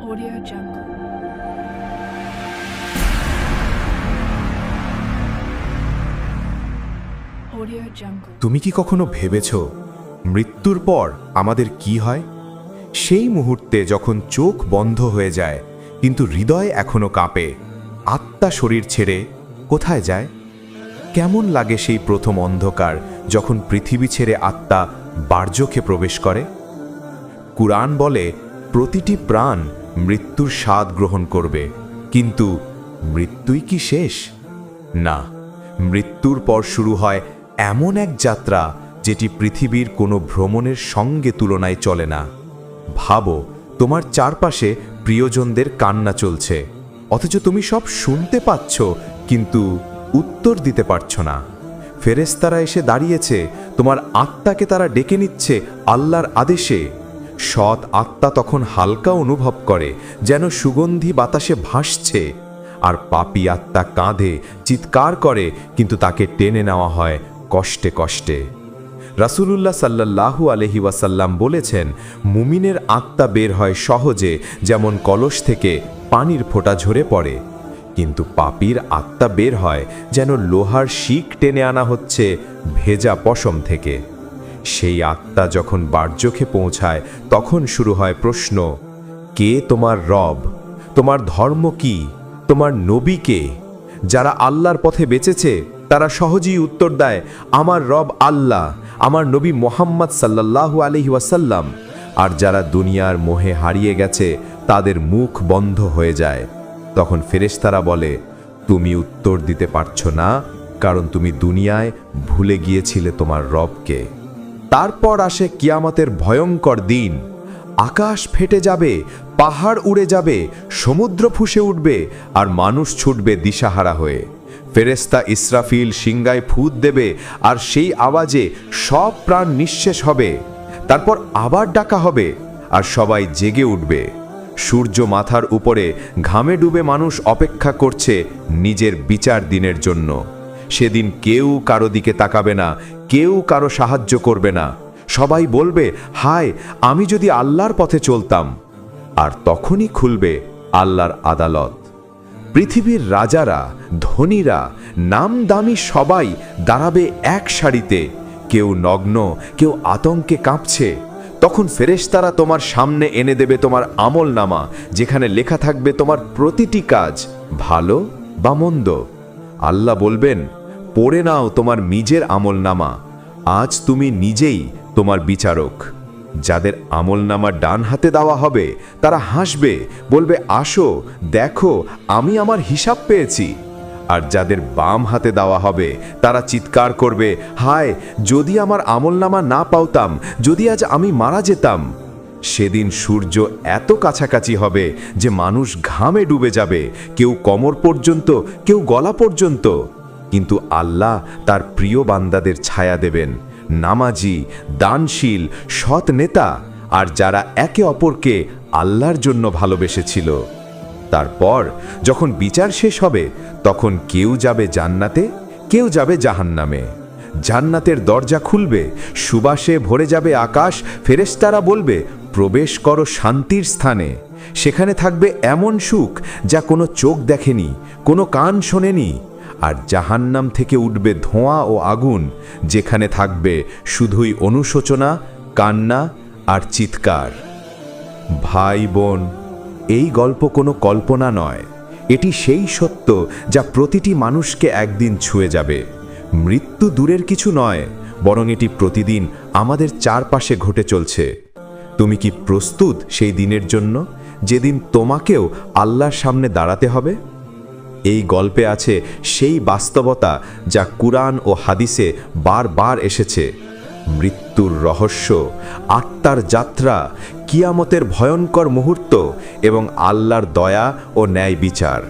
Audio Jungle. তুমি কি কখনো ভেবেছ মৃত্যুর পর আমাদের কি হয়? সেই মুহূর্তে যখন চোখ বন্ধ হয়ে যায়, কিন্তু হৃদয় এখনও কাঁপে, আত্মা শরীর ছেড়ে কোথায় যায়? কেমন লাগে সেই প্রথম অন্ধকার যখন পৃথিবী ছেড়ে আত্মা বার্যকে প্রবেশ করে? কুরআন বলে, প্রতিটি প্রাণ মৃত্যুর স্বাদ গ্রহণ করবে। কিন্তু মৃত্যুই কি শেষ? না, মৃত্যুর পর শুরু হয় এমন এক যাত্রা যেটি পৃথিবীর কোনো ভ্রমণের সঙ্গে তুলনায় চলে না। ভাবো, তোমার চারপাশে প্রিয়জনদের কান্না চলছে। অথচ তুমি সব শুনতে পাচ্ছ, কিন্তু উত্তর দিতে পারছ না। ফেরেস্তারা এসে দাঁড়িয়েছে, তোমার আত্মাকে তারা ডেকে নিচ্ছে আল্লাহর আদেশে। সৎ আত্মা তখন হালকা অনুভব করে, যেন সুগন্ধি বাতাসে ভাসছে। আর পাপি আত্মা কাঁধে চিৎকার করে, কিন্তু তাকে টেনে নেওয়া হয় কষ্টে কষ্টে। রাসূলুল্লাহ সাল্লাল্লাহু আলহি ওয়াসাল্লাম বলেছেন, মুমিনের আত্মা বের হয় সহজে, যেমন কলস থেকে পানির ফোঁটা ঝরে পড়ে। কিন্তু পাপির আত্মা বের হয় যেন লোহার শিক টেনে আনা হচ্ছে ভেজা পশম থেকে। সেই আত্মা যখন বার্যকে পৌঁছায়, তখন শুরু হয় প্রশ্ন, কে তোমার রব? তোমার ধর্ম কি? তোমার নবী কে? যারা আল্লাহর পথে বেঁচেছে, তারা সহজেই উত্তর দেয়, আমার রব আল্লাহ, আমার নবী মোহাম্মদ সাল্লাল্লাহু আলহি ওয়াসাল্লাম। আর যারা দুনিয়ার মোহে হারিয়ে গেছে, তাদের মুখ বন্ধ হয়ে যায়। তখন ফেরেশতারা বলে, তুমি উত্তর দিতে পারছ না, কারণ তুমি দুনিয়ায় ভুলে গিয়েছিলে তোমার রবকে। তারপর আসে কিয়ামতের ভয়ঙ্কর দিন। আকাশ ফেটে যাবে, পাহাড় উড়ে যাবে, সমুদ্র ফুসে উঠবে আর মানুষ ছুটবে দিশাহারা হয়ে। ফেরেস্তা ইসরাফিল সিংগায় ফুদ দেবে আর সেই আওয়াজে সব প্রাণ নিঃশেষ হবে। তারপর আবার ডাকা হবে আর সবাই জেগে উঠবে। সূর্য মাথার উপরে ঘামে ডুবে মানুষ অপেক্ষা করছে নিজের বিচার দিনের জন্য। সেদিন কেউ কারও দিকে তাকাবে না, কেউ কারও সাহায্য করবে না। সবাই বলবে, হায়, আমি যদি আল্লাহর পথে চলতাম। আর তখনই খুলবে আল্লাহর আদালত। পৃথিবীর রাজারা, ধনীরা, নামদামি সবাই দাঁড়াবে এক সারিতে। কেউ নগ্ন, কেউ আতঙ্কে কাঁপছে। তখন ফেরেশতারা তোমার সামনে এনে দেবে তোমার আমল নামা যেখানে লেখা থাকবে তোমার প্রতিটি কাজ, ভালো বা মন্দ। আল্লাহ বলবেন পড়ে নাও তোমার নিজের আমল নামা আজ তুমি নিজেই তোমার বিচারক। যাদের আমল নামা ডান হাতে দেওয়া হবে, তারা হাসবে, বলবে, আসো, দেখো, আমি আমার হিসাব পেয়েছি। আর যাদের বাম হাতে দেওয়া হবে, তারা চিৎকার করবে, হায়, যদি আমার আমলনামা না পাওতাম, যদি আজ আমি মারা যেতাম, সেদিন সূর্য এত কাছাকাছি হবে যে মানুষ ঘামে ডুবে যাবে, কেউ কোমর পর্যন্ত, কেউ গলা পর্যন্ত। কিন্তু আল্লাহ তার প্রিয় বান্দাদের ছায়া দেবেন। নামাজি, দানশীল, সৎ নেতা আর যারা একে অপরকে আল্লাহর জন্য ভালোবেসেছিল। তারপর যখন বিচার শেষ হবে, তখন কেউ যাবে জান্নাতে, কেউ যাবে জাহান্নামে। জান্নাতের দরজা খুলবে, সুবাসে ভরে যাবে আকাশ, ফেরেশতারা বলবে, প্রবেশ করো শান্তির স্থানে। সেখানে থাকবে এমন সুখ যা কোনো চোখ দেখেনি, কোনো কান শোনেনি। আর জাহান্নাম থেকে উঠবে ধোঁয়া ও আগুন, যেখানে থাকবে শুধুই অনুশোচনা, কান্না আর চিৎকার। ভাই বোন, এই গল্প কোনো কল্পনা নয়। এটি সেই সত্য যা প্রতিটি মানুষকে একদিন ছুঁয়ে যাবে। মৃত্যু দূরের কিছু নয়, বরং এটি প্রতিদিন আমাদের চারপাশে ঘটে চলছে। তুমি কি প্রস্তুত সেই দিনের জন্য, যেদিন তোমাকেও আল্লাহর সামনে দাঁড়াতে হবে? এই গল্পে আছে সেই বাস্তবতা যা কুরআন ও হাদিসে বারবার এসেছে। মৃত্যুর রহস্য, আত্মার যাত্রা, কিয়ামতের ভয়ঙ্কর মুহূর্ত এবং আল্লাহর দয়া ও ন্যায় বিচার।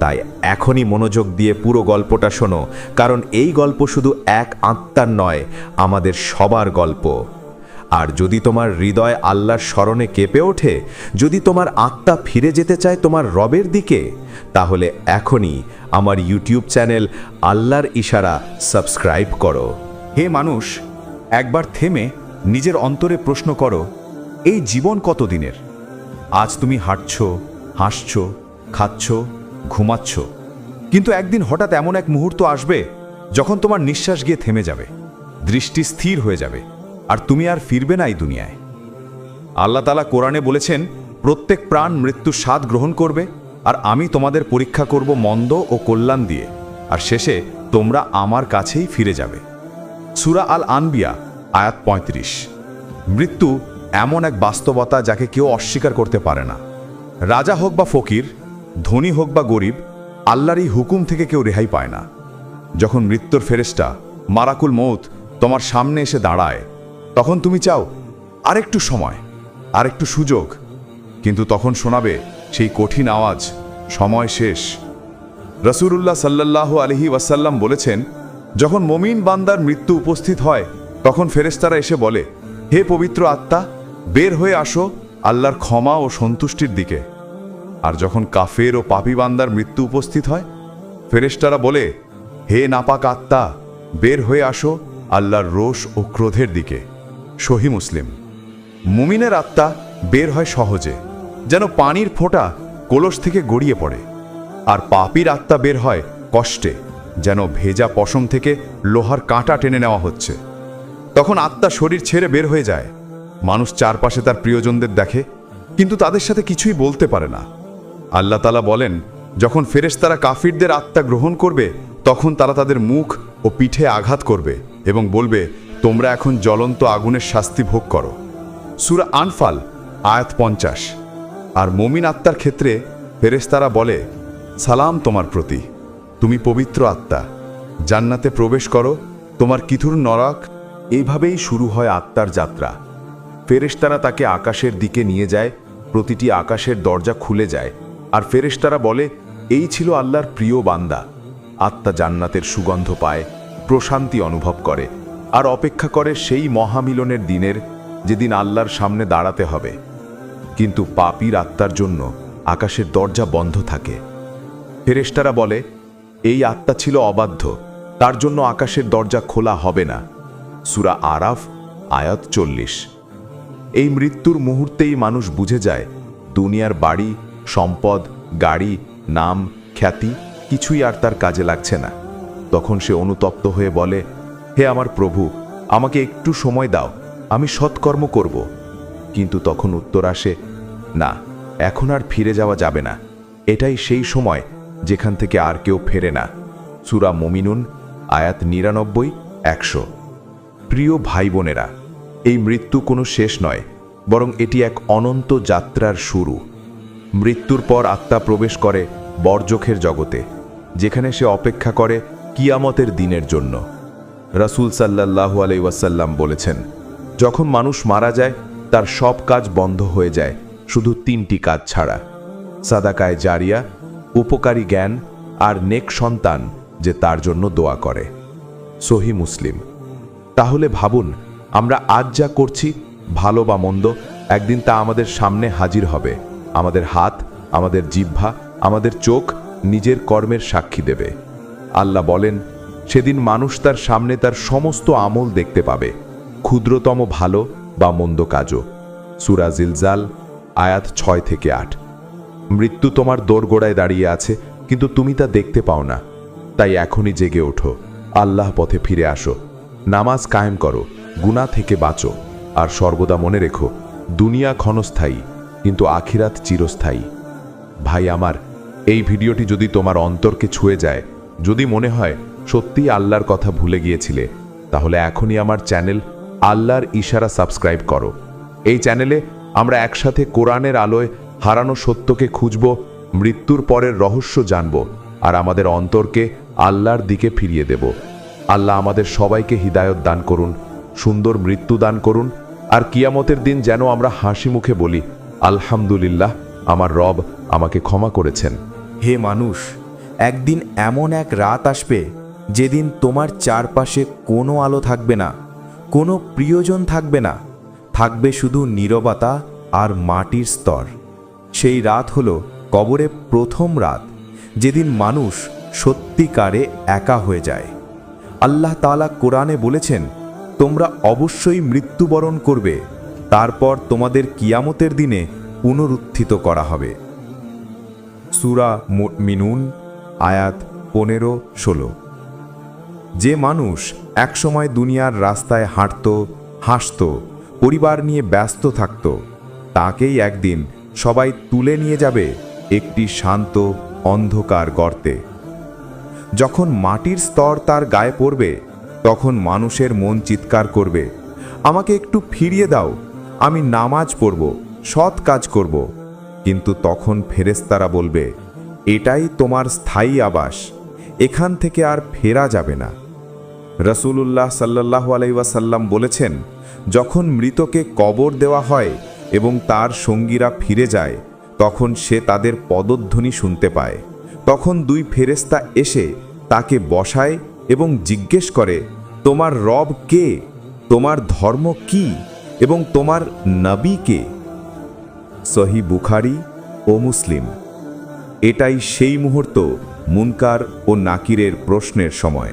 তাই এখনই মনোযোগ দিয়ে পুরো গল্পটা শোনো, কারণ এই গল্প শুধু এক আত্মার নয়, আমাদের সবার গল্প। আর যদি তোমার হৃদয় আল্লাহর স্মরণে কেঁপে ওঠে, যদি তোমার আত্মা ফিরে যেতে চায় তোমার রবের দিকে, তাহলে এখনই আমার ইউটিউব চ্যানেল আল্লাহর ইশারা সাবস্ক্রাইব করো। হে মানুষ, একবার থেমে নিজের অন্তরে প্রশ্ন করো, এই জীবন কতদিনের? আজ তুমি হাঁটছ, হাসছ, খাচ্ছ, ঘুমাচ্ছ, কিন্তু একদিন হঠাৎ এমন এক মুহূর্ত আসবে যখন তোমার নিঃশ্বাস গিয়ে থেমে যাবে, দৃষ্টি স্থির হয়ে যাবে। আর তুমি আর ফিরবে না এই দুনিয়ায়। আল্লাহ তালা কোরআনে বলেছেন, প্রত্যেক প্রাণ মৃত্যুর স্বাদ গ্রহণ করবে, আর আমি তোমাদের পরীক্ষা করব মন্দ ও কল্যাণ দিয়ে, আর শেষে তোমরা আমার কাছেই ফিরে যাবে। সুরা আল আনবিয়া আয়াত ৩৫ মৃত্যু এমন এক বাস্তবতা যাকে কেউ অস্বীকার করতে পারে না। রাজা হোক বা ফকির, ধনী হোক বা গরিব, আল্লাহর এই হুকুম থেকে কেউ রেহাই পায় না। যখন মৃত্যুর ফেরেস্টা মারাকুল মৌত তোমার সামনে এসে দাঁড়ায় তখন তুমি চাও আরেকটু সময়, আরেকটু সুযোগ, কিন্তু তখন শোনাবে সেই কঠিন আওয়াজ, সময় শেষ। রসুরুল্লাহ সাল্লাহ আলহি ওয়াসাল্লাম বলেছেন, যখন মমিন বান্দার মৃত্যু উপস্থিত হয়, তখন ফেরেস্তারা এসে বলে, হে পবিত্র আত্মা, বের হয়ে আসো আল্লাহর ক্ষমা ও সন্তুষ্টির দিকে। আর যখন কাফের ও পাপি বান্দার মৃত্যু উপস্থিত হয় ফেরেস্তারা বলে, হে নাপাক আত্মা, বের হয়ে আসো আল্লাহর রোষ ও ক্রোধের দিকে। সহি মুসলিম। মুমিনের আত্মা বের হয় সহজে, যেন পানির ফোঁটা কলস থেকে গড়িয়ে পড়ে। আর পাপির আত্মা বের হয় কষ্টে, যেন ভেজা পশম থেকে লোহার কাঁটা টেনে নেওয়া হচ্ছে। তখন আত্মা শরীর ছেড়ে বের হয়ে যায়। মানুষ চারপাশে তার প্রিয়জনদের দেখে, কিন্তু তাদের সাথে কিছুই বলতে পারে না। আল্লাহ তালা বলেন, যখন ফেরেশতারা কাফিরদের আত্মা গ্রহণ করবে, তখন তারা তাদের মুখ ও পিঠে আঘাত করবে এবং বলবে তোমরা এখন জ্বলন্ত আগুনের শাস্তি ভোগ করো। সুরা আনফাল, আয়াত পঞ্চাশ। আর মমিন আত্মার ক্ষেত্রে ফেরেশতারা বলে, সালাম তোমার প্রতি। তুমি পবিত্র আত্মা। জান্নাতে প্রবেশ করো। তোমার কিথুর নরক? এইভাবেই শুরু হয় আত্মার যাত্রা। ফেরেশতারা তাকে আকাশের দিকে নিয়ে যায়। প্রতিটি আকাশের দরজা খুলে যায়। আর ফেরেশতারা বলে, এই ছিল আল্লাহর প্রিয় বান্দা। আত্মা জান্নাতের সুগন্ধ পায়, প্রশান্তি অনুভব করে। আর অপেক্ষা করে সেই মহামিলনের দিনের যেদিন আল্লাহর সামনে দাঁড়াতে হবে। কিন্তু পাপির আত্মার জন্য আকাশের দরজা বন্ধ থাকে। ফেরেশতারা বলে, এই আত্মা ছিল অবাধ্য, তার জন্য আকাশের দরজা খোলা হবে না। সুরা আরাফ, আয়াত চল্লিশ। এই মৃত্যুর মুহূর্তেই মানুষ বুঝে যায়, দুনিয়ার বাড়ি, সম্পদ, গাড়ি, নাম, খ্যাতি কিছুই আর তার কাজে লাগছে না। তখন সে অনুতপ্ত হয়ে বলে হে আমার প্রভু, আমাকে একটু সময় দাও, আমি সৎকর্ম করব। কিন্তু তখন উত্তর আসে, না, এখন আর ফিরে যাওয়া যাবে না। এটাই সেই সময় যেখান থেকে আর কেউ ফেরে না। সুরা মমিনুন, আয়াত নিরানব্বই, একশো। প্রিয় ভাই বোনেরা এই মৃত্যু কোনো শেষ নয়, বরং এটি এক অনন্ত যাত্রার শুরু। মৃত্যুর পর আত্মা প্রবেশ করে বর্জখের জগতে, যেখানে সে অপেক্ষা করে কিয়ামতের দিনের জন্য। রাসূল সাল্লাল্লাহু আলাই ওয়াসাল্লাম বলেছেন, যখন মানুষ মারা যায়, তার সব কাজ বন্ধ হয়ে যায়, শুধু তিনটি কাজ ছাড়া। সাদাকায় জারিয়া, উপকারী জ্ঞান আর নেক সন্তান যে তার জন্য দোয়া করে। সহি মুসলিম। তাহলে ভাবুন, আমরা আজ যা করছি, ভালো বা মন্দ, একদিন তা আমাদের সামনে হাজির হবে। আমাদের হাত, আমাদের জিহ্বা, আমাদের চোখ নিজের কর্মের সাক্ষী দেবে। আল্লাহ বলেন সেদিন মানুষ তার সামনে তার সমস্ত আমল দেখতে পাবে। ক্ষুদ্রতম ভালো বা মন্দ কাজও। সুরা জিলজাল, আয়াত ছয় থেকে আট। মৃত্যু তোমার দোরগোড়ায় দাঁড়িয়ে আছে, কিন্তু তুমি তা দেখতে পাও না। তাই এখনই জেগে ওঠো। আল্লাহ পথে ফিরে আসো। নামাজ কায়েম করো। গুণা থেকে বাঁচো। আর সর্বদা মনে রেখো, দুনিয়া ক্ষণস্থায়ী, কিন্তু আখিরাত চিরস্থায়ী। ভাই আমার, এই ভিডিওটি যদি তোমার অন্তরকে ছুঁয়ে যায়, যদি মনে হয় সত্যিই আল্লাহর কথা ভুলে গিয়েছিলে, তাহলে এখনই আমার চ্যানেল আল্লাহর ইশারা সাবস্ক্রাইব করো। এই চ্যানেলে আমরা একসাথে কোরআনের আলোয় হারানো সত্যকে খুঁজব, মৃত্যুর পরের রহস্য জানব, আর আমাদের অন্তরকে আল্লাহর দিকে ফিরিয়ে দেব। আল্লাহ আমাদের সবাইকে হিদায়ত দান করুন, সুন্দর মৃত্যু দান করুন, আর কিয়ামতের দিন যেন আমরা হাসি মুখে বলি, আলহামদুলিল্লাহ, আমার রব আমাকে ক্ষমা করেছেন। হে মানুষ, একদিন এমন এক রাত আসবে যেদিন তোমার চারপাশে কোনো আলো থাকবে না, কোনো প্রিয়জন থাকবে না, থাকবে শুধু নীরবতা আর মাটির স্তর। সেই রাত হলো কবরে প্রথম রাত, যেদিন মানুষ সত্যিকারে একা হয়ে যায়। আল্লাহ তাআলা কোরআনে বলেছেন, তোমরা অবশ্যই মৃত্যুবরণ করবে, তারপর তোমাদের কিয়ামতের দিনে পুনরুত্থিত করা হবে। সুরা মিনুন আয়াত পনেরো, ষোলো। যে মানুষ একসময় দুনিয়ার রাস্তায় হাঁটত, হাসত, পরিবার নিয়ে ব্যস্ত থাকত, তাকেই একদিন সবাই তুলে নিয়ে যাবে একটি শান্ত অন্ধকার গর্তে। যখন মাটির স্তর তার গায়ে পড়বে, তখন মানুষের মন চিৎকার করবে, আমাকে একটু ফিরিয়ে দাও, আমি নামাজ পড়ব, সৎ কাজ করব। কিন্তু তখন ফেরেস্তারা বলবে, এটাই তোমার স্থায়ী আবাস, এখান থেকে আর ফেরা যাবে না। রসুলুল্লাহ সাল্লাহ আলাইসাল্লাম বলেছেন, যখন মৃতকে কবর দেওয়া হয় এবং তার সঙ্গীরা ফিরে যায়, তখন সে তাদের পদধ্বনি শুনতে পায়। তখন দুই ফেরেস্তা এসে তাকে বসায় এবং জিজ্ঞেস করে, তোমার রব কে? তোমার ধর্ম কি? এবং তোমার নবী কে? সহি বুখারি ও মুসলিম। এটাই সেই মুহূর্ত মুনকার ও নাকিরের প্রশ্নের সময়।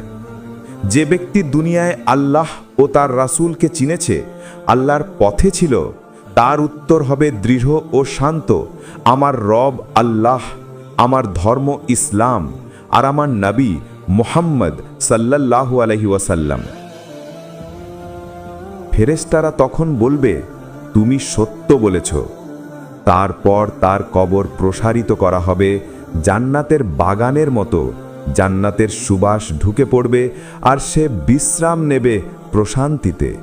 যে ব্যক্তি দুনিয়ায় আল্লাহ ও তার রাসূলকে চিনেছে, আল্লাহর পথে ছিল, তার উত্তর হবে দৃঢ় ও শান্ত, আমার রব আল্লাহ, আমার ধর্ম ইসলাম, আর আমার নবী মোহাম্মদ সাল্লাল্লাহু আলহি ওয়াসাল্লাম। ফেরেস্তারা তখন বলবে, তুমি সত্য বলেছ। তারপর তার কবর প্রসারিত করা হবে জান্নাতের বাগানের মতো জান্নাতের সুবাস ঢুকে পড়বে আর সে বিশ্রাম নেবে প্রশান্তিতে।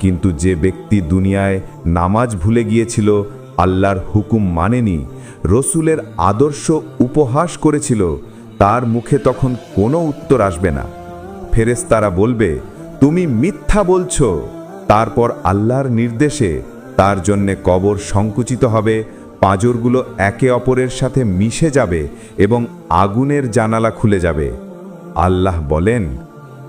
কিন্তু যে ব্যক্তি দুনিয়ায় নামাজ ভুলে গিয়েছিল, আল্লাহর হুকুম মানেনি, রসুলের আদর্শ উপহাস করেছিল, তার মুখে তখন কোনো উত্তর আসবে না। ফেরেস্তারা বলবে, তুমি মিথ্যা বলছ। তারপর আল্লাহর নির্দেশে তার জন্যে কবর সংকুচিত হবে পাঁজরগুলো একে অপরের সাথে মিশে যাবে এবং আগুনের জানালা খুলে যাবে। আল্লাহ বলেন,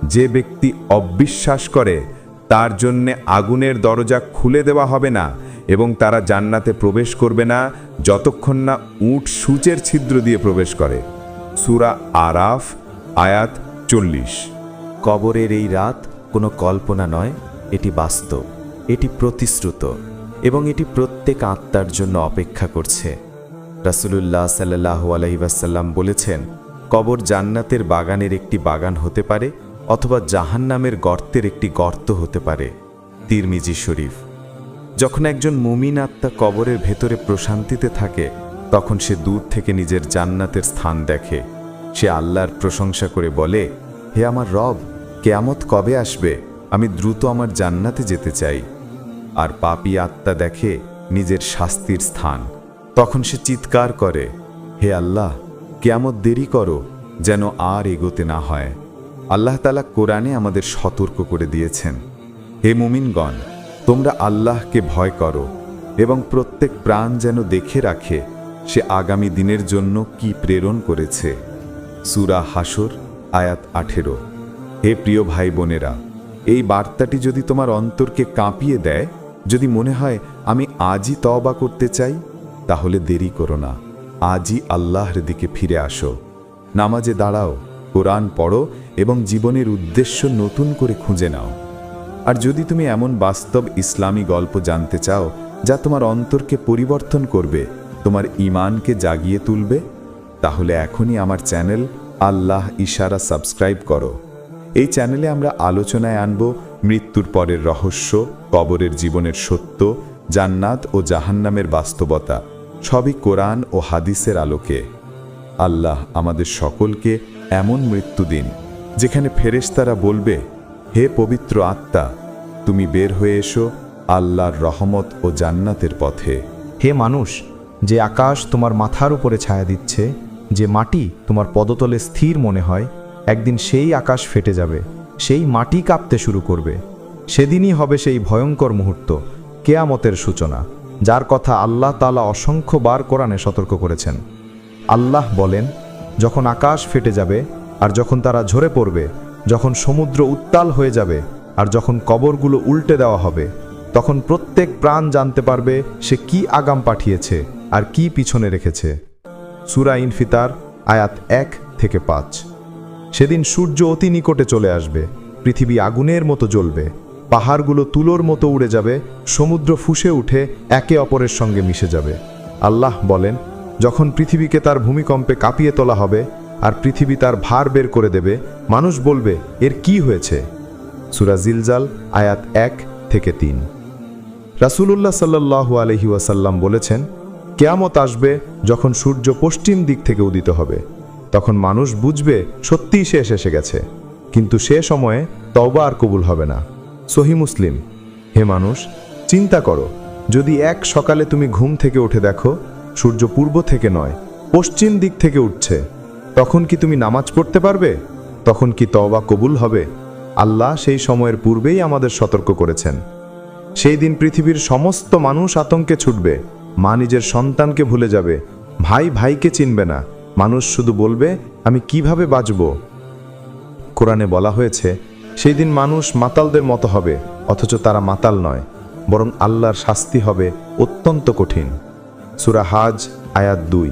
যে ব্যক্তি অবিশ্বাস করে, তার জন্যে আগুনের দরজা খুলে দেওয়া হবে না এবং তারা জান্নাতে প্রবেশ করবে না যতক্ষণ না উট সূচের ছিদ্র দিয়ে প্রবেশ করে। সুরা আরাফ, আয়াত চল্লিশ। কবরের এই রাত কোনো কল্পনা নয়, এটি বাস্তব, এটি প্রতিশ্রুত। এবং এটি প্রত্যেক আত্মার জন্য অপেক্ষা করছে। রাসুলুল্লাহ সাল্লাহ আলহিবাসাল্লাম বলেছেন, কবর জান্নাতের বাগানের একটি বাগান হতে পারে অথবা জাহান্নামের গর্তের একটি গর্ত হতে পারে। তিরমিজি শরীফ। যখন একজন মুমিন আত্মা কবরের ভেতরে প্রশান্তিতে থাকে, তখন সে দূর থেকে নিজের জান্নাতের স্থান দেখে। সে আল্লাহর প্রশংসা করে বলে, হে আমার রব, কেয়ামত কবে আসবে? আমি দ্রুত আমার জান্নাতে যেতে চাই। আর পাপি আত্মা দেখে নিজের শাস্তির স্থান। তখন সে চিৎকার করে, হে আল্লাহ, কেয়ামত দেরি করো যেন আর এগোতে না হয়। আল্লাহ তালা কোরআনে আমাদের সতর্ক করে দিয়েছেন। হে মুমিনগণ, তোমরা আল্লাহকে ভয় করো এবং প্রত্যেক প্রাণ যেন দেখে রাখে সে আগামী দিনের জন্য কি প্রেরণ করেছে। সুরা হাসর আয়াত আঠেরো। হে প্রিয় ভাই বোনেরা এই বার্তাটি যদি তোমার অন্তরকে কাঁপিয়ে দেয় যদি মনে হয় আমি আজই তওবা করতে চাই, তাহলে দেরি করো না। আজই আল্লাহর দিকে ফিরে আসো। নামাজে দাঁড়াও, কোরআন পড়ো এবং জীবনের উদ্দেশ্য নতুন করে খুঁজে নাও। আর যদি তুমি এমন বাস্তব ইসলামী গল্প জানতে চাও, যা তোমার অন্তরকে পরিবর্তন করবে, তোমার ইমানকে জাগিয়ে তুলবে, তাহলে এখনই আমার চ্যানেল আল্লাহ ইশারা সাবস্ক্রাইব করো। এই চ্যানেলে আমরা আলোচনায় আনব মৃত্যুর পরের রহস্য, কবরের জীবনের সত্য, জান্নাত ও জাহান্নামের বাস্তবতা, সবই কোরআন ও হাদিসের আলোকে। আল্লাহ আমাদের সকলকে এমন মৃত্যু দিন, যেখানে ফেরেশতারা বলবে, হে পবিত্র আত্মা, তুমি বের হয়ে এসো আল্লাহর রহমত ও জান্নাতের পথে। হে মানুষ, যে আকাশ তোমার মাথার উপরে ছায়া দিচ্ছে, যে মাটি তোমার পদতলে স্থির মনে হয়, একদিন সেই আকাশ ফেটে যাবে। সেই মাটি কাঁপতে শুরু করবে। সেদিনই হবে সেই ভয়ঙ্কর মুহূর্ত, কেয়ামতের সূচনা, যার কথা আল্লাহ তালা অসংখ্যবার কোরআনে সতর্ক করেছেন। আল্লাহ বলেন, যখন আকাশ ফেটে যাবে আর যখন তারা ঝরে পড়বে, যখন সমুদ্র উত্তাল হয়ে যাবে আর যখন কবরগুলো উল্টে দেওয়া হবে, তখন প্রত্যেক প্রাণ জানতে পারবে সে কি আগাম পাঠিয়েছে আর কি পিছনে রেখেছে। সুরা ইনফিতার আয়াত এক থেকে পাঁচ। সেদিন সূর্য অতি নিকটে চলে আসবে। পৃথিবী আগুনের মতো জ্বলবে। পাহাড়গুলো তুলোর মতো উড়ে যাবে। সমুদ্র ফুসে উঠে একে অপরের সঙ্গে মিশে যাবে। আল্লাহ বলেন, যখন পৃথিবীকে তার ভূমিকম্পে কাঁপিয়ে তোলা হবে আর পৃথিবী তার ভার বের করে দেবে, মানুষ বলবে, এর কি হয়েছে? সুরা জিলজাল, আয়াত এক থেকে তিন। রাসূলুল্লাহ সাল্লাল্লাহু আলহি ওয়াসাল্লাম বলেছেন, কেয়ামত আসবে যখন সূর্য পশ্চিম দিক থেকে উদিত হবে। তখন মানুষ বুঝবে সত্যিই শেষ এসে গেছে। কিন্তু সে সময়ে তওবা আর কবুল হবে না। সহি মুসলিম, হে মানুষ, চিন্তা করো, যদি এক সকালে তুমি ঘুম থেকে উঠে দেখো, সূর্য পূর্ব থেকে নয়, পশ্চিম দিক থেকে উঠছে, তখন কি তুমি নামাজ পড়তে পারবে? তখন কি তওবা কবুল হবে? আল্লাহ সেই সময়ের পূর্বেই আমাদের সতর্ক করেছেন। সেই দিন পৃথিবীর সমস্ত মানুষ আতঙ্কে ছুটবে, মা নিজের সন্তানকে ভুলে যাবে, ভাই ভাইকে চিনবে না মানুষ শুধু বলবে, আমি কীভাবে বাঁচব? কোরআনে বলা হয়েছে, সেই দিন মানুষ মাতালদের মতো হবে, অথচ তারা মাতাল নয়, বরং আল্লাহর শাস্তি হবে অত্যন্ত কঠিন। সুরা হাজ, আয়াত দুই।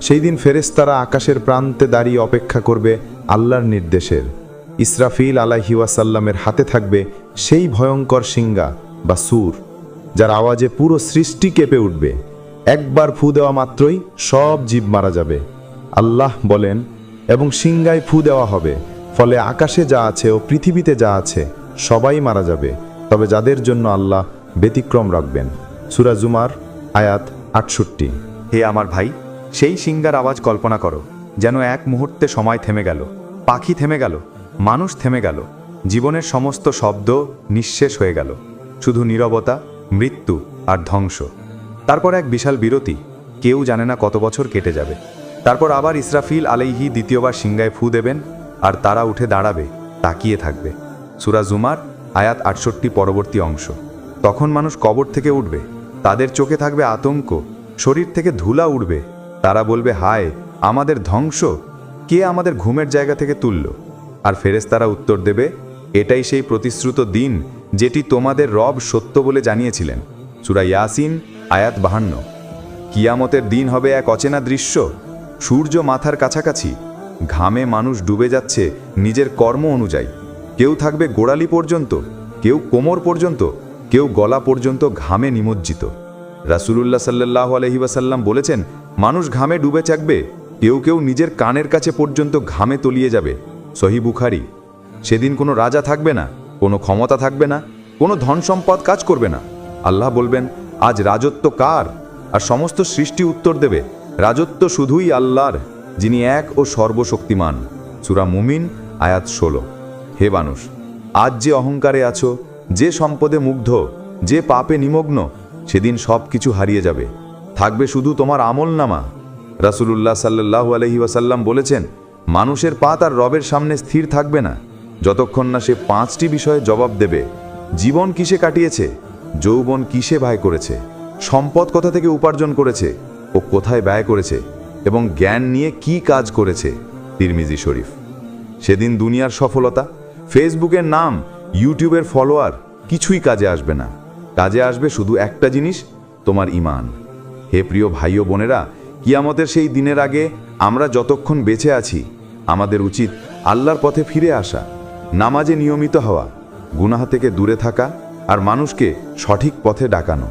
সেই দিন ফেরেশতারা আকাশের প্রান্তে দাঁড়িয়ে অপেক্ষা করবে আল্লাহর নির্দেশের। ইসরাফিল আলাহি ওয়াসাল্লামের হাতে থাকবে সেই ভয়ঙ্কর সিঙ্গা বা সুর, যার আওয়াজে পুরো সৃষ্টি কেঁপে উঠবে। একবার ফু দেওয়া মাত্রই সব জীব মারা যাবে। আল্লাহ বলেন, এবং সিঙ্গায় ফু দেওয়া হবে, ফলে আকাশে যা আছে ও পৃথিবীতে যা আছে, সবাই মারা যাবে, তবে যাদের জন্য আল্লাহ ব্যতিক্রম রাখবেন। সুরা জুমার আয়াত আটষট্টি। হে আমার ভাই, সেই সিঙ্গার আওয়াজ কল্পনা করো, যেন এক মুহূর্তে সময় থেমে গেল, পাখি থেমে গেল, মানুষ থেমে গেল, জীবনের সমস্ত শব্দ নিঃশেষ হয়ে গেল, শুধু নীরবতা, মৃত্যু আর ধ্বংস। তারপর এক বিশাল বিরতি, কেউ জানে না কত বছর কেটে যাবে। তারপর আবার ইসরাফিল আলাইহি দ্বিতীয়বার সিংগায় ফু দেবেন, আর তারা উঠে দাঁড়াবে, তাকিয়ে থাকবে। সুরা জুমার আয়াত আটষট্টি পরবর্তী অংশ। তখন মানুষ কবর থেকে উঠবে, তাদের চোখে থাকবে আতঙ্ক, শরীর থেকে ধুলা উঠবে তারা বলবে, হায়, আমাদের ধ্বংস! কে আমাদের ঘুমের জায়গা থেকে তুলল? আর ফেরেশতারা উত্তর দেবে, এটাই সেই প্রতিশ্রুত দিন যেটি তোমাদের রব সত্য বলে জানিয়েছিলেন। সুরা ইয়াসিন আয়াত বাহান্ন। কিয়ামতের দিন হবে এক অচেনা দৃশ্য। সূর্য মাথার কাছাকাছি, ঘামে মানুষ ডুবে যাচ্ছে নিজের কর্ম অনুযায়ী। কেউ থাকবে গোড়ালি পর্যন্ত, কেউ কোমর পর্যন্ত, কেউ গলা পর্যন্ত ঘামে নিমজ্জিত। রাসূলুল্লাহ সাল্লাহ আলহিবাসাল্লাম বলেছেন, মানুষ ঘামে ডুবে চাকবে কেউ কেউ নিজের কানের কাছে পর্যন্ত ঘামে তলিয়ে যাবে। সহি বুখারি, সেদিন কোনো রাজা থাকবে না, কোনো ক্ষমতা থাকবে না, কোনো ধন সম্পদ কাজ করবে না। আল্লাহ বলবেন, আজ রাজত্ব কার? আর সমস্ত সৃষ্টি উত্তর দেবে রাজত্ব শুধুই আল্লাহর, যিনি এক ও সর্বশক্তিমান। সুরা মুমিন, আয়াত ষোলো। হে মানুষ, আজ যে অহংকারে আছো, যে সম্পদে মুগ্ধ, যে পাপে নিমগ্ন, সেদিন সব কিছু হারিয়ে যাবে। থাকবে শুধু তোমার আমল নামা। রাসুলুল্লাহ সাল্লাহ আলহি ওয়াসাল্লাম বলেছেন, মানুষের পা তার রবের সামনে স্থির থাকবে না। যতক্ষণ না সে পাঁচটি বিষয়ে জবাব দেবে, জীবন কিসে কাটিয়েছে, যৌবন কিসে ব্যয় করেছে, সম্পদ কথা থেকে উপার্জন করেছে ও কোথায় ব্যয় করেছে এবং জ্ঞান নিয়ে কি কাজ করেছে তিরমিজি শরীফ। সেদিন দুনিয়ার সফলতা, ফেসবুকের নাম, ইউটিউবের ফলোয়ার কিছুই কাজে আসবে না। কাজে আসবে শুধু একটা জিনিস, তোমার ইমান হে প্রিয় ভাই ও বোনেরা, কিয়ামতের সেই দিনের আগে আমরা যতক্ষণ বেঁচে আছি, আমাদের উচিত আল্লাহর পথে ফিরে আসা, নামাজে নিয়মিত হওয়া, গুনাহ থেকে দূরে থাকা আর মানুষকে সঠিক পথে ডাকানো।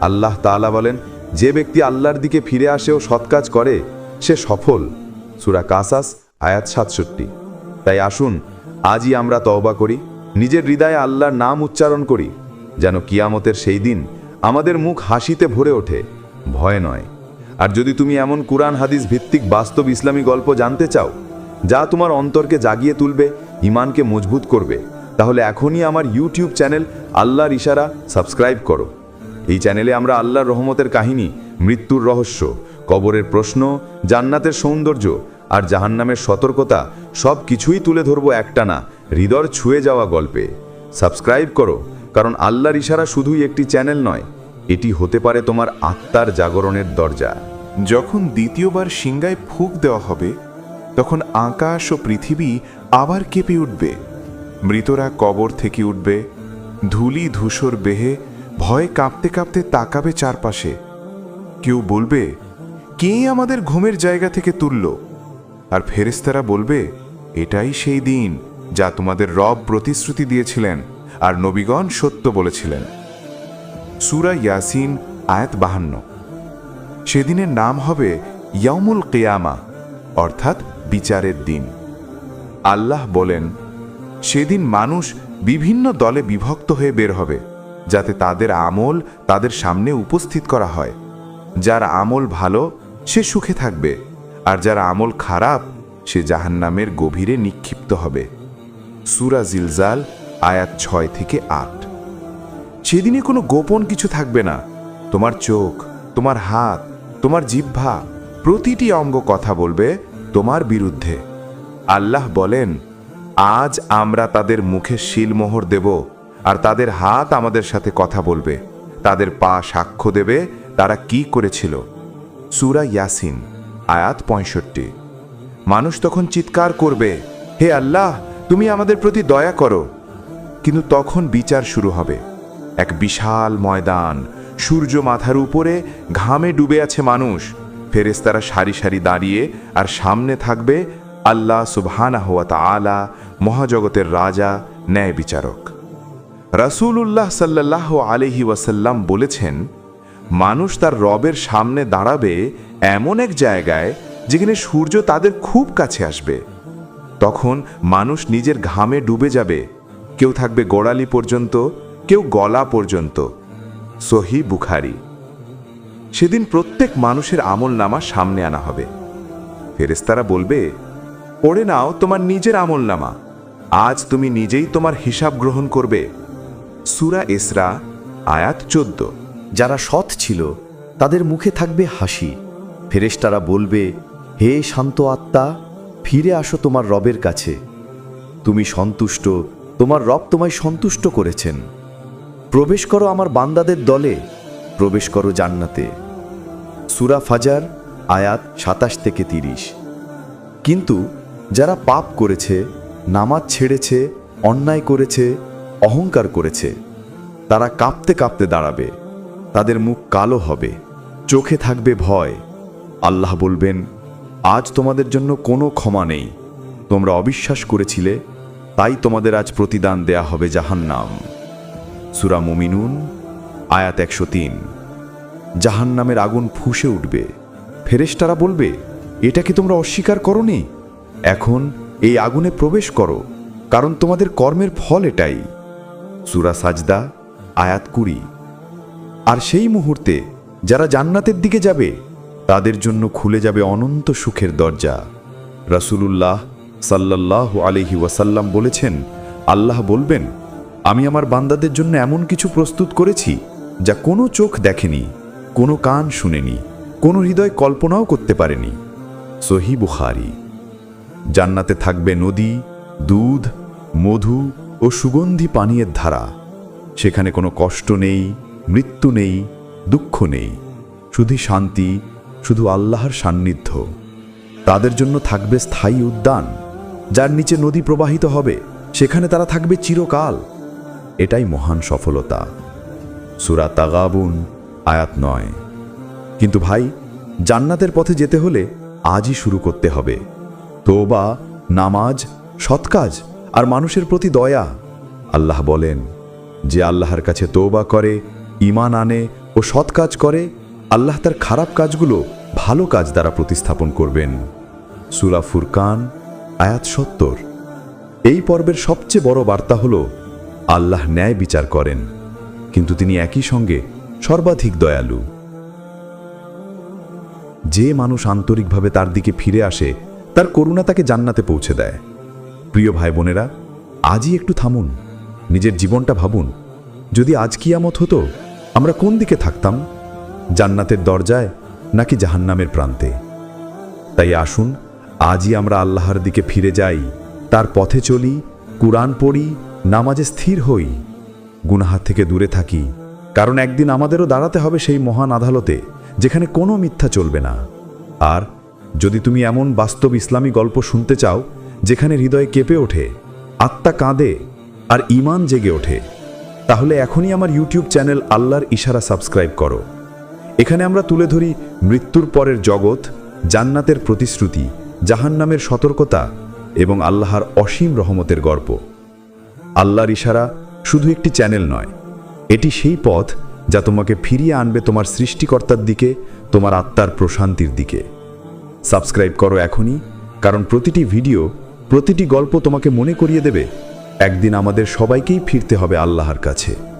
আল্লাহ তাআলা বলেন যে ব্যক্তি আল্লাহর দিকে ফিরে আসে ও সৎ কাজ করে, সে সফল। সুরা কাসাস, আয়াত সাতষট্টি। তাই আসুন, আজই আমরা তওবা করি, নিজের হৃদয়ে আল্লাহর নাম উচ্চারণ করি, যেন কিয়ামতের সেই দিন আমাদের মুখ হাসিতে ভরে ওঠে, ভয় নয়। আর যদি তুমি এমন কুরআন, হাদিস ভিত্তিক বাস্তব ইসলামী গল্প জানতে চাও, যা তোমার অন্তরকে জাগিয়ে তুলবে ইমানকে মজবুত করবে, তাহলে এখনই আমার ইউটিউব চ্যানেল আল্লাহর ইশারা সাবস্ক্রাইব করো। এই চ্যানেলে আমরা আল্লাহর রহমতের কাহিনী, মৃত্যুর রহস্য, কবরের প্রশ্ন, জান্নাতের সৌন্দর্য আর জাহান্নামের সতর্কতা সব কিছুই তুলে ধরবো একটানা হৃদয় ছুঁয়ে যাওয়া গল্পে। সাবস্ক্রাইব করো, কারণ আল্লাহর ইশারা শুধুই একটি চ্যানেল নয়, এটি হতে পারে তোমার আত্মার জাগরণের দরজা। যখন দ্বিতীয়বার সিংগায় ফুক দেওয়া হবে, তখন আকাশ ও পৃথিবী আবার কেঁপে উঠবে। মৃতরা কবর থেকে উঠবে, ধুলি ধূসর বেহে ভয়ে কাঁপতে কাঁপতে তাকাবে চারপাশে। কেউ বলবে কে আমাদের ঘুমের জায়গা থেকে তুলল? আর ফেরেস্তারা বলবে, এটাই সেই দিন যা তোমাদের রব প্রতিশ্রুতি দিয়েছিলেন আর নবীগণ সত্য বলেছিলেন। সুরা ইয়াসিন, আয়াত বাহান্ন। সেদিনের নাম হবে ইয়ামুল কেয়ামা, অর্থাৎ বিচারের দিন। আল্লাহ বলেন, সেদিন মানুষ বিভিন্ন দলে বিভক্ত হয়ে বের হবে। যাতে তাদের আমল তাদের সামনে উপস্থিত করা হয়। যার আমল ভালো, সে সুখে থাকবে, আর যার আমল খারাপ, সে জাহান্নামের গভীরে নিক্ষিপ্ত হবে। সুরা জিলজাল, আয়াত ছয় থেকে আট। সেদিনে কোনো গোপন কিছু থাকবে না। তোমার চোখ, তোমার হাত, তোমার জিহ্বা, প্রতিটি অঙ্গ কথা বলবে তোমার বিরুদ্ধে। আল্লাহ বলেন, আজ আমরা তাদের মুখে শিলমোহর দেব আর তাদের হাত আমাদের সাথে কথা বলবে। তাদের পা সাক্ষ্য দেবে তারা কি করেছিল। সুরা ইয়াসিন, আয়াত পঁয়ষট্টি। মানুষ তখন চিৎকার করবে, হে আল্লাহ, তুমি আমাদের প্রতি দয়া করো। কিন্তু তখন বিচার শুরু হবে। এক বিশাল ময়দান, সূর্য মাথার উপরে ঘামে ডুবে আছে মানুষ। ফেরেস্তারা সারি সারি দাঁড়িয়ে আর সামনে থাকবে আল্লাহ সুবহানা হওয়া আলা মহাজগতের রাজা ন্যায় বিচারক রাসূলুল্লাহ সাল্লাহ আলহি ওয়াসাল্লাম বলেছেন, মানুষ তার রবের সামনে দাঁড়াবে এমন এক জায়গায় যেখানে সূর্য তাদের খুব কাছে আসবে। তখন মানুষ নিজের ঘামে ডুবে যাবে। কেউ থাকবে গোড়ালি পর্যন্ত, কেউ গলা পর্যন্ত। সহি বুখারি। সেদিন প্রত্যেক মানুষের আমল নামা সামনে আনা হবে। ফেরেস্তারা বলবে পড়ে নাও তোমার নিজের আমল নামা। আজ তুমি নিজেই তোমার হিসাব গ্রহণ করবে। সুরা ইসরা, আয়াত চোদ্দ। যারা সৎ ছিল, তাদের মুখে থাকবে হাসি। ফেরেশতারা বলবে, হে শান্ত আত্মা, ফিরে আসো তোমার রবের কাছে। তুমি সন্তুষ্ট, তোমার রব তোমায় সন্তুষ্ট করেছেন। প্রবেশ করো আমার বান্দাদের দলে, প্রবেশ করো জান্নাতে। সুরা ফাজার, আয়াত সাতাশ থেকে তিরিশ। কিন্তু যারা পাপ করেছে, নামাজ ছেড়েছে, অন্যায় করেছে অহংকার করেছে। তারা কাঁপতে কাঁপতে দাঁড়াবে। তাদের মুখ কালো হবে। চোখে থাকবে ভয়। আল্লাহ বলবেন, আজ তোমাদের জন্য কোনো ক্ষমা নেই। তোমরা অবিশ্বাস করেছিলে, তাই তোমাদের আজ প্রতিদান দেয়া হবে জাহান্নাম। সুরা মুমিনুন, আয়াত একশো তিন। জাহান্নামের আগুন ফুঁসে উঠবে। ফেরেশতারা বলবে, এটা কি তোমরা অস্বীকার করনি? এখন এই আগুনে প্রবেশ করো, কারণ তোমাদের কর্মের ফল এটাই। সুরা সাজদা, আয়াত কুড়ি। আর সেই মুহূর্তে যারা জান্নাতের দিকে যাবে, তাদের জন্য খুলে যাবে অনন্ত সুখের দরজা। রাসূলুল্লাহ সাল্লাল্লাহ আলহি ওয়াসাল্লাম বলেছেন, আল্লাহ বলবেন, আমি আমার বান্দাদের জন্য এমন কিছু প্রস্তুত করেছি, যা কোনো চোখ দেখেনি, কোনো কান শুনেনি, কোনো হৃদয় কল্পনাও করতে পারেনি। সহি বুখারি। জান্নাতে থাকবে নদী, দুধ, মধু ও সুগন্ধি পানীয়ের ধারা। সেখানে কোনো কষ্ট নেই, মৃত্যু নেই, দুঃখ নেই। শুধু শান্তি, শুধু আল্লাহর সান্নিধ্য। তাদের জন্য থাকবে স্থায়ী উদ্যান, যার নিচে নদী প্রবাহিত হবে। সেখানে তারা থাকবে চিরকাল। এটাই মহান সফলতা। সুরা তাগাবুন, আয়াত নয়। কিন্তু ভাই, জান্নাতের পথে যেতে হলে আজই শুরু করতে হবে। তোবা, নামাজ সৎকাজ আর মানুষের প্রতি দয়া, আল্লাহ বলেন, যে আল্লাহর কাছে তোবা করে ইমান আনে ও সৎ কাজ করে, আল্লাহ তার খারাপ কাজগুলো ভালো কাজ দ্বারা প্রতিস্থাপন করবেন। সুরা ফুরকান, আয়াত সত্তর। এই পর্বের সবচেয়ে বড় বার্তা হল, আল্লাহ ন্যায় বিচার করেন, কিন্তু তিনি একই সঙ্গে সর্বাধিক দয়ালু। যে মানুষ আন্তরিকভাবে তার দিকে ফিরে আসে, তার করুণা তাকে জান্নাতে পৌঁছে দেয়। প্রিয় ভাই বোনেরা, আজই একটু থামুন, নিজের জীবনটা ভাবুন। যদি আজ কিয়ামত হতো, আমরা কোন দিকে থাকতাম? জান্নাতের দরজায় নাকি জাহান্নামের প্রান্তে? তাই আসুন, আজই আমরা আল্লাহর দিকে ফিরে যাই, তার পথে চলি, কুরআন পড়ি, নামাজে স্থির হই গুনাহার থেকে দূরে থাকি। কারণ একদিন আমাদেরও দাঁড়াতে হবে সেই মহান আদালতে, যেখানে কোনো মিথ্যা চলবে না। আর যদি তুমি এমন বাস্তব ইসলামী গল্প শুনতে চাও যেখানে হৃদয় কেঁপে ওঠে, আত্মা কাঁদে আর ইমান জেগে ওঠে। তাহলে এখনই আমার ইউটিউব চ্যানেল আল্লাহর ইশারা সাবস্ক্রাইব করো। এখানে আমরা তুলে ধরি মৃত্যুর পরের জগৎ, জান্নাতের প্রতিশ্রুতি, জাহান্নামের সতর্কতা এবং আল্লাহর অসীম রহমতের গর্ব। আল্লাহর ইশারা শুধু একটি চ্যানেল নয়, এটি সেই পথ যা তোমাকে ফিরিয়ে আনবে তোমার সৃষ্টিকর্তার দিকে, তোমার আত্মার প্রশান্তির দিকে। সাবস্ক্রাইব করো এখনই, কারণ প্রতিটি ভিডিও প্রতিটি গল্প তোমাকে মনে করিয়ে দেবে। একদিন আমাদের সবাইকেই ফিরতে হবে আল্লাহর কাছে।